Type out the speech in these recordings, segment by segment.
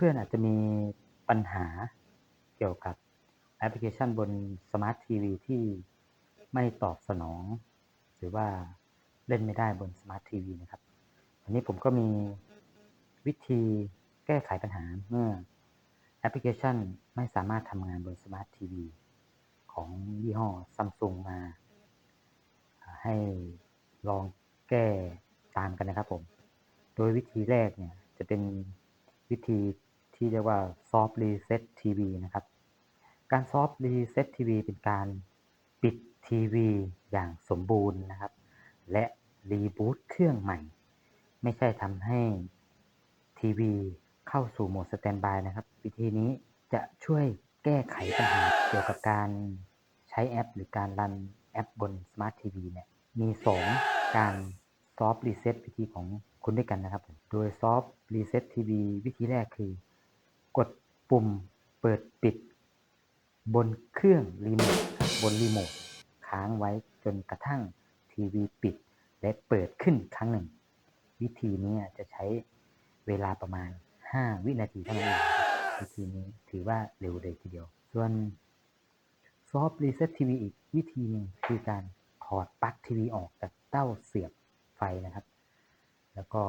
พื่อนๆอาจจะมีปัญหาเกี่ยวกับแอปพลิเคชันบนสมาร์ททีวีที่ไม่ตอบสนอง หรือว่าเล่นไม่ได้บนสมาร์ททีวีนะครับวันนี้ผมก็มีวิธีแก้ไขปัญหาเมื่อแอปพลิเคชันไม่สามารถทำงานบนสมาร์ททีวีของยี่ห้อซัมซุงมา ให้ลองแก้ตามกันนะครับผม โดยวิธีแรกเนี่ยจะเป็นวิธี ที่เรียกว่า soft reset TV นะครับ การ soft reset TV เป็นการปิดทีวีอย่างสมบูรณ์นะครับ และรีบูตเครื่องใหม่ ไม่ใช่ทำให้ทีวีเข้าสู่โหมดสแตนบายนะครับ วิธีนี้จะช่วยแก้ไขปัญหาเกี่ยวกับการใช้แอป หรือการรันแอปบน Smart TV เนี่ยมี 2 การ Soft Reset วิธีของคุณด้วยกันนะครับ โดย Soft Reset TV วิธีแรกคือ กดปุ่มเปิดปิด บนเครื่องรีโมทบนรีโมทค้างไว้จนกระทั่งทีวีปิด และเปิดขึ้นครั้งหนึ่ง วิธีนี้จะใช้เวลาประมาณ 5 วินาทีเท่านั้นเองวิธีนี้ถือว่าเร็วเลยทีเดียว ส่วน Soft Reset TV อีกวิธีหนึ่งคือการถอดปลั๊กทีวีออกจากเต้าเสียบไฟนะครับ แล้วก็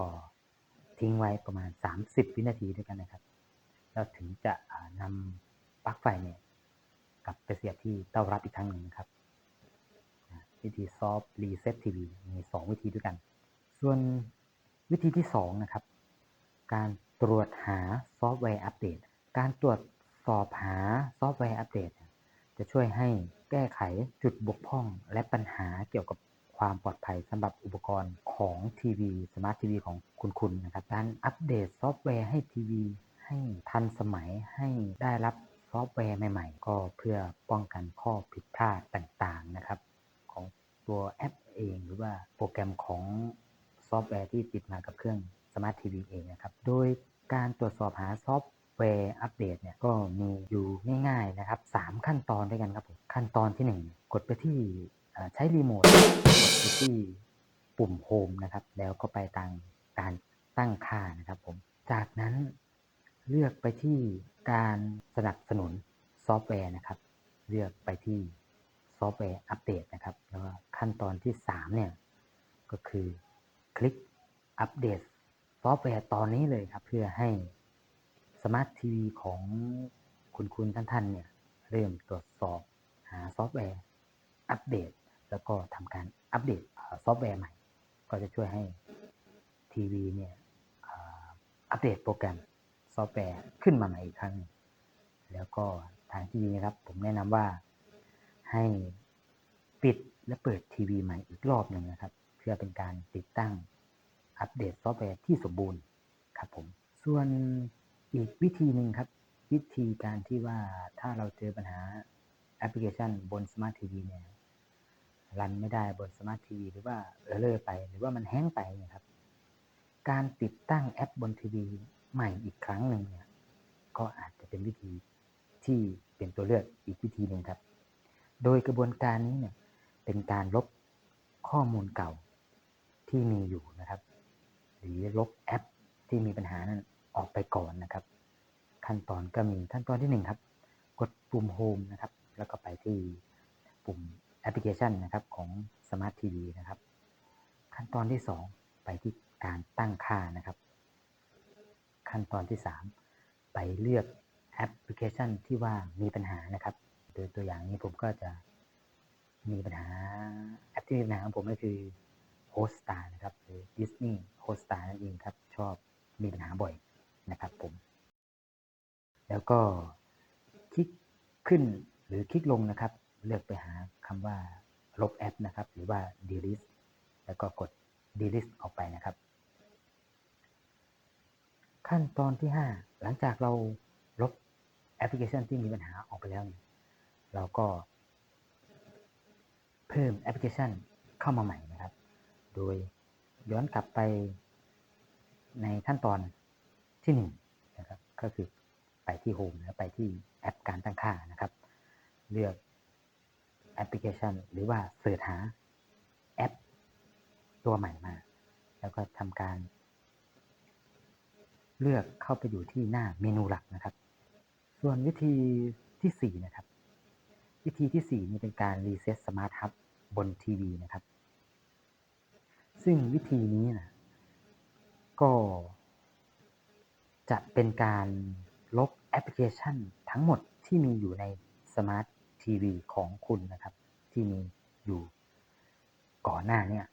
ทิ้งไว้ประมาณ 30 วินาทีด้วยกันนะครับ แล้วถึงจะนำปลั๊กไฟเนี่ยกลับไปเสียบที่เต้ารับอีกครั้งหนึ่งนะครับ วิธี Soft Reset TV มี 2 วิธีด้วยกัน ส่วนวิธีที่ 2 นะครับ การตรวจหาซอฟต์แวร์อัปเดต การตรวจสอบหาซอฟต์แวร์อัปเดต จะช่วยให้แก้ไขจุดบกพร่องและปัญหาเกี่ยวกับความปลอดภัยสำหรับอุปกรณ์ของทีวีสมาร์ททีวีของคุณคุณนะครับ การอัปเดตซอฟต์แวร์ให้ทีวี ให้ทันสมัยให้ได้รับซอฟต์แวร์ใหม่ ๆ ก็เพื่อป้องกันข้อผิดพลาดต่างๆนะครับ ของตัวแอปเองหรือว่าโปรแกรมของซอฟต์แวร์ที่ติดมากับเครื่องสมาร์ททีวีเองนะครับ โดยการตรวจสอบหาซอฟต์แวร์อัปเดตเนี่ยก็มีอยู่ง่ายๆนะครับ 3 ขั้นตอนด้วยกันครับผมขั้นตอนที่ 1 กดไปที่ใช้รีโมทกดไปที่ปุ่มโฮมนะครับ แล้วก็ไปทางการตั้งค่านะครับผม จากนั้น เลือกไปที่การสนับสนุนซอฟต์แวร์นะครับ เลือกไปที่ซอฟต์แวร์อัปเดตนะครับ แล้วขั้นตอนที่3เนี่ยก็คือคลิกอัปเดตซอฟต์แวร์ตอนนี้เลยครับ เพื่อให้สมาร์ททีวีของคุณคุณท่านท่านเนี่ยเริ่มตรวจสอบหาซอฟต์แวร์อัปเดต แล้วก็ทำการอัปเดตซอฟต์แวร์ใหม่ ก็จะช่วยให้ทีวีเนี่ยอัปเดตโปรแกรม ซอฟต์แวร์ขึ้นมาใหม่อีกครั้ง แล้วก็ทางทีวีนะครับ ผมแนะนำว่าให้ปิดและเปิดทีวีใหม่อีกรอบหนึ่งนะครับ เพื่อเป็นการติดตั้งอัปเดตซอฟต์แวร์ที่สมบูรณ์ครับผม ส่วนอีกวิธีหนึ่งครับ วิธีการที่ว่าถ้าเราเจอปัญหาแอปพลิเคชันบนสมาร์ททีวีเนี่ยรันไม่ได้บนสมาร์ททีวีหรือว่าเออเลอร์ไป หรือว่ามันแห้งไปเนี่ยครับ การติดตั้งแอปบนทีวี ใหม่อีกครั้งหนึ่งเนี่ยก็อาจจะเป็นวิธีที่เป็นตัวเลือกอีกวิธีหนึ่งครับ โดยกระบวนการนี้เนี่ยเป็นการลบข้อมูลเก่าที่มีอยู่นะครับ หรือลบแอปที่มีปัญหานั้นออกไปก่อนนะครับ ขั้นตอนก็มีขั้นตอนที่หนึ่งครับ กดปุ่ม Home นะครับ แล้วก็ไปที่ปุ่มแอปพลิเคชันนะครับของ Smart TV นะครับ ขั้นตอนที่ 2 ไปที่การตั้งค่านะครับ ขั้นตอนที่ 3 ไปเลือกแอปพลิเคชันที่ว่ามีปัญหานะครับโดยตัวอย่างนี้ผมก็จะมีปัญหาแอปที่มีปัญหาของผมก็คือ Hotstar นะครับหรือ Disney Hotstar นั่นเองครับ ชอบมีปัญหาบ่อยนะครับผม แล้วก็คลิกขึ้นหรือคลิกลงนะครับ เลือกไปหาคำว่าลบแอปนะครับ หรือว่า delete แล้วก็กด delete ออกไปนะครับ ขั้นตอนที่ 5 หลังจากเราลบแอปพลิเคชันที่มีปัญหาออกไปแล้วเนี่ยเราก็ เพิ่มแอปพลิเคชันเข้ามาใหม่นะครับ โดยย้อนกลับไปในขั้นตอนที่1นงนะครับก็คือไปที่โฮมแล้วไปที่แอปการตั้งค่านะครับ เลือกแอปพลิเคชัน หรือว่าเสิร์ชหาแอปตัวใหม่มา แล้วก็ทำการ เลือกเข้าไปอยู่ที่หน้าเมนูหลักนะครับ ส่วนวิธีที่สี่นะครับ วิธีที่สี่นี่เป็นการรีเซ็ตสมาร์ทฮับบนทีวีนะครับ ซึ่งวิธีนี้นะก็จะเป็นการลบแอปพลิเคชันทั้งหมดที่มีอยู่ในสมาร์ททีวีของคุณนะครับ ที่มีอยู่ก่อนหน้าเนี่ย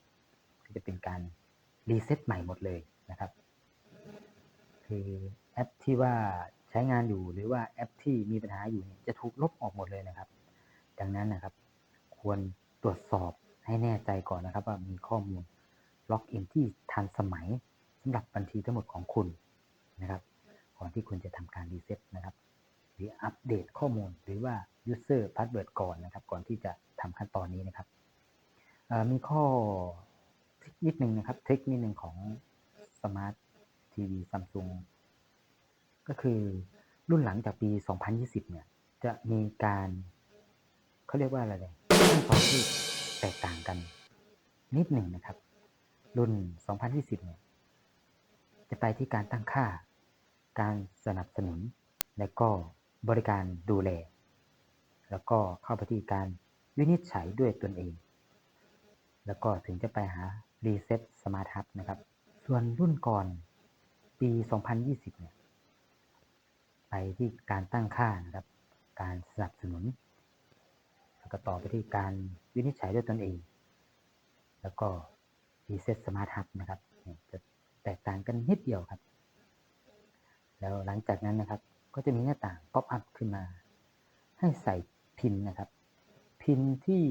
จะเป็นการรีเซ็ตใหม่หมดเลยนะครับ คือแอปที่ว่าใช้งานอยู่หรือว่าแอปที่มีปัญหาอยู่เนี่ยจะถูกลบออกหมดเลยนะครับ ดังนั้นนะครับ ควรตรวจสอบให้แน่ใจก่อนนะครับ ว่ามีข้อมูลล็อกอินที่ทันสมัยสำหรับบัญชีทั้งหมดของคุณนะครับ ก่อนที่คุณจะทำการรีเซ็ตนะครับ หรืออัปเดตข้อมูลหรือว่า user password ก่อนนะครับ ก่อนที่จะทำขั้นตอนนี้นะครับมีข้อทริคนิดนึงนะครับทริคนิดนึงของ Smart TV Samsung ก็คือรุ่นหลังจากปี 2020 เนี่ย จะมีการเขาเรียกว่าอะไรเลยขั้นตอนที่แตกต่างกัน นิดหนึ่งนะครับ รุ่น 2020 เนี่ย จะไปที่การตั้งค่า การสนับสนุน และก็บริการดูแล แล้วก็เข้าไปที่การวินิจฉัยด้วยตนเอง แล้วก็ถึงจะไปหารีเซ็ตสมาร์ทฮับนะครับ ส่วนรุ่นก่อน ปี 2020 เนี่ย ไปที่การตั้งค่านะครับ การสนับสนุน แล้วก็ต่อไปที่การวินิจฉัยด้วยตนเอง แล้วก็รีเซ็ตสมาร์ทฮับนะครับ จะแตกต่างกันนิดเดียวครับ แล้วหลังจากนั้นนะครับ ก็จะมีหน้าต่างป๊อปอัพขึ้นมา ให้ใส่พินนะครับ พินที่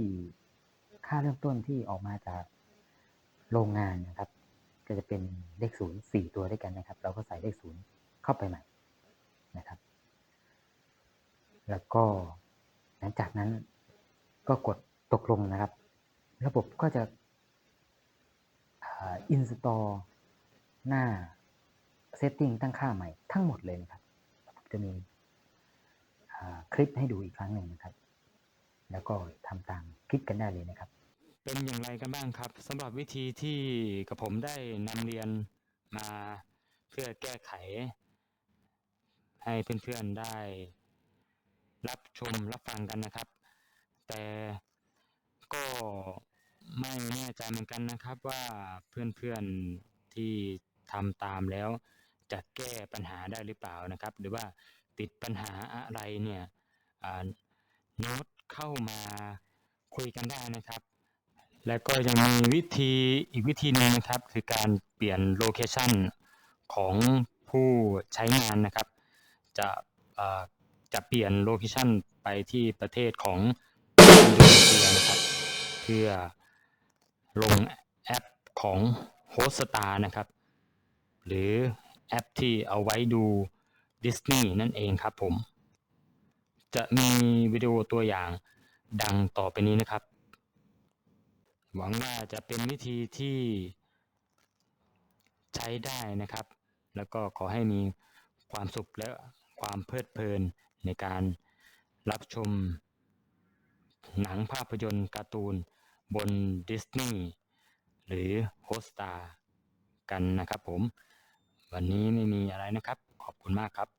ค่าเริ่มต้นที่ออกมาจากโรงงานนะครับ ก็จะเป็นเลขศูนย์สี่ตัวด้วยกันนะครับ เราก็ใส่เลขศูนย์เข้าไปใหม่นะครับ แล้วก็หลังจากนั้นก็กดตกลงนะครับ ระบบก็จะอินสตอลหน้าเซตติ้งตั้งค่าใหม่ทั้งหมดเลยนะครับ จะมีคลิปให้ดูอีกครั้งหนึ่งนะครับ แล้วก็ทำตามคลิปกันได้เลยนะครับ เป็นอย่างไรกันบ้างครับสำหรับวิธีที่กับผมได้นำเรียนมาเพื่อแก้ไข ให้เพื่อนๆได้รับชมรับฟังกันนะครับ แต่ก็ไม่แน่ใจเหมือนกันนะครับว่าเพื่อนๆที่ทำตามแล้วจะแก้ปัญหาได้หรือเปล่านะครับ หรือว่าติดปัญหาอะไรเนี่ยโน้ตเข้ามาคุยกันได้นะครับ แล้วก็ยังมีวิธีอีกวิธีหนึ่งนะครับ คือการเปลี่ยนโลเคชันของผู้ใช้งานนะครับ จะจะเปลี่ยนโลเคชันไปที่ประเทศของอินโดนีเซียนะครับ เพื่อลงแอปของโฮสตานะครับ หรือแอปที่เอาไว้ดูดิสนีย์นั่นเองครับผม จะมีวิดีโอตัวอย่างดังต่อไปนี้นะครับ หวังว่าจะเป็นวิธีที่ใช้ได้นะครับ แล้วก็ขอให้มีความสุขและความเพลิดเพลินในการรับชมหนังภาพยนตร์การ์ตูนบนดิสนีย์หรือโฮสตากันนะครับผม วันนี้ไม่มีอะไรนะครับ ขอบคุณมากครับ